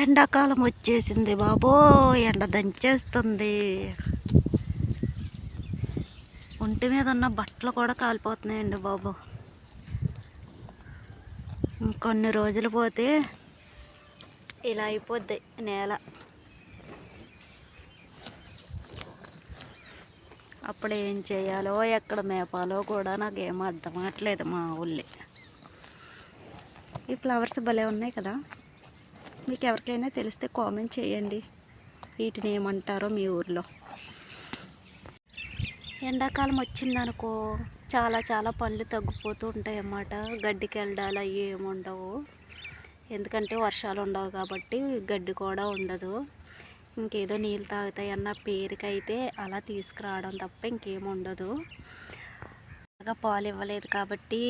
ఎండాకాలం వచ్చేసింది బాబో ఎండ దంచేస్తుంది. ఒంటి మీద ఉన్న బట్టలు కూడా కాలిపోతున్నాయండి బాబు. కొన్ని రోజులు పోతే ఇలా అయిపోద్ది నేల. అప్పుడు ఏం చేయాలో ఎక్కడ మేపాలో కూడా నాకు ఏం అర్థం అవ్వట్లేదు మా ఊళ్ళే. ఈ ఫ్లవర్స్ భలే ఉన్నాయి కదా. మీకు ఎవరికైనా తెలిస్తే కామెంట్ చేయండి. వీటిని ఏమంటారో మీ ఊర్లో. ఎండాకాలం వచ్చిందనుకో చాలా చాలా పండ్లు తగ్గిపోతూ ఉంటాయి అన్నమాట గడ్డికి వెళ్ళడాలు అవి ఏమి ఉండవు. ఎందుకంటే వర్షాలు ఉండవు కాబట్టి గడ్డి కూడా ఉండదు. ఇంకేదో నీళ్ళు తాగుతాయి అన్న పేరుకైతే అలా తీసుకురావడం తప్ప ఇంకేం ఉండదు. బాగా పాలు ఇవ్వలేదు కాబట్టి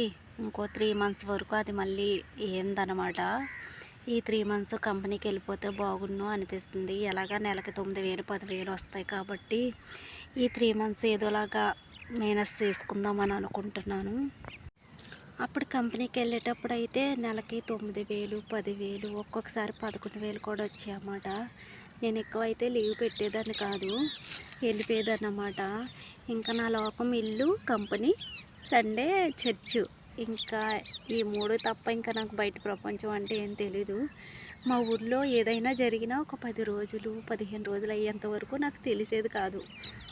ఇంకో త్రీ మంత్స్ వరకు అది మళ్ళీ ఏందనమాట ఈ త్రీ మంత్స్ కంపెనీకి వెళ్ళిపోతే బాగున్ను అనిపిస్తుంది. ఎలాగా నెలకి తొమ్మిది వేలు పదివేలు వస్తాయి కాబట్టి ఈ త్రీ మంత్స్ ఏదోలాగా మైనస్ చేసుకుందామని అనుకుంటున్నాను. అప్పుడు కంపెనీకి వెళ్ళేటప్పుడు అయితే నెలకి తొమ్మిది వేలు పదివేలు ఒక్కొక్కసారి పదకొండు వేలు కూడా వచ్చాయన్నమాట. నేను ఎక్కువ అయితే లీవ్ పెట్టేదాన్ని కాదు వెళ్ళిపోయేదాన్ని అన్నమాట ఇంకా నా లోకం ఇల్లు కంపెనీ సండే చర్చు. ఇంకా ఈ మూడు తప్ప ఇంకా నాకు బయట ప్రపంచం అంటే ఏం తెలీదు. మా ఊర్లో ఏదైనా జరిగినా ఒక పది రోజులు పదిహేను రోజులు అయ్యేంత వరకు నాకు తెలిసేది కాదు.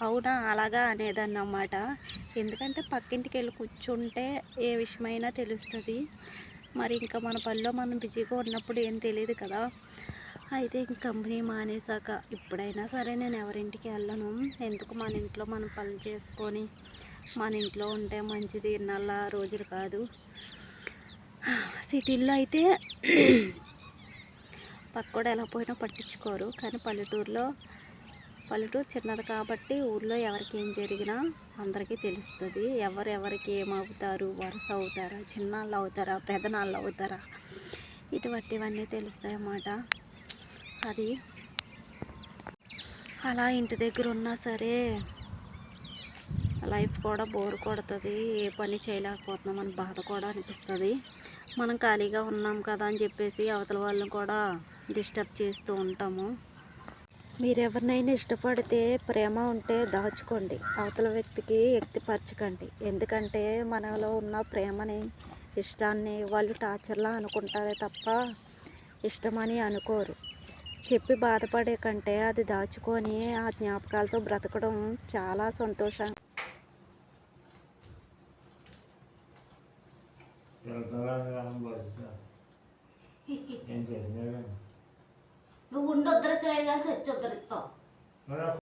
అవునా? అలాగా అనేదాన్ని అన్నమాట ఎందుకంటే పక్కింటికి వెళ్ళి కూర్చుంటే ఏ విషయమైనా తెలుస్తుంది. మరి ఇంకా మన పనిలో మనం బిజీగా ఉన్నప్పుడు ఏం తెలియదు కదా. అయితే ఇంక కంపెనీ మానేసాక ఇప్పుడైనా సరే నేను ఎవరింటికి వెళ్ళను. ఎందుకు మన ఇంట్లో మనం పనులు చేసుకొని మన ఇంట్లో ఉంటే మంచిది నల్ల రోజులు కాదు. సిటీల్లో అయితే పక్కోడు ఎలా పోయినా పట్టించుకోరు. కానీ పల్లెటూరులో పల్లెటూరు చిన్నది కాబట్టి ఊళ్ళో ఎవరికి ఏం జరిగినా అందరికీ తెలుస్తుంది. ఎవరు ఎవరికి ఏమవుతారు వరుస అవుతారా చిన్నాళ్ళు అవుతారా పెదనాళ్ళు అవుతారా ఇటువంటివన్నీ తెలుస్తాయి అన్నమాట అది. అలా ఇంటి దగ్గర ఉన్నా సరే లైఫ్ కూడా బోర్ కొడుతుంది ఏ పని చేయలేకపోతున్నాం అని బాధ కూడా అనిపిస్తుంది. మనం ఖాళీగా ఉన్నాం కదా అని చెప్పేసి అవతల వాళ్ళని కూడా డిస్టర్బ్ చేస్తూ ఉంటాము. మీరు ఎవరినైనా ఇష్టపడితే ప్రేమ ఉంటే దాచుకోండి. అవతల వ్యక్తికి వ్యక్తిపరచకండి. ఎందుకంటే మనలో ఉన్న ప్రేమని ఇష్టాన్ని వాళ్ళు టార్చర్లా అనుకుంటారే తప్ప ఇష్టమని అనుకోరు. చెప్పి బాధపడే కంటే అది దాచుకొని ఆ జ్ఞాపకాలతో బ్రతకడం చాలా సంతోషం. నువ్వు ఉండొద్దరు కానీ చచ్చి వద్దరు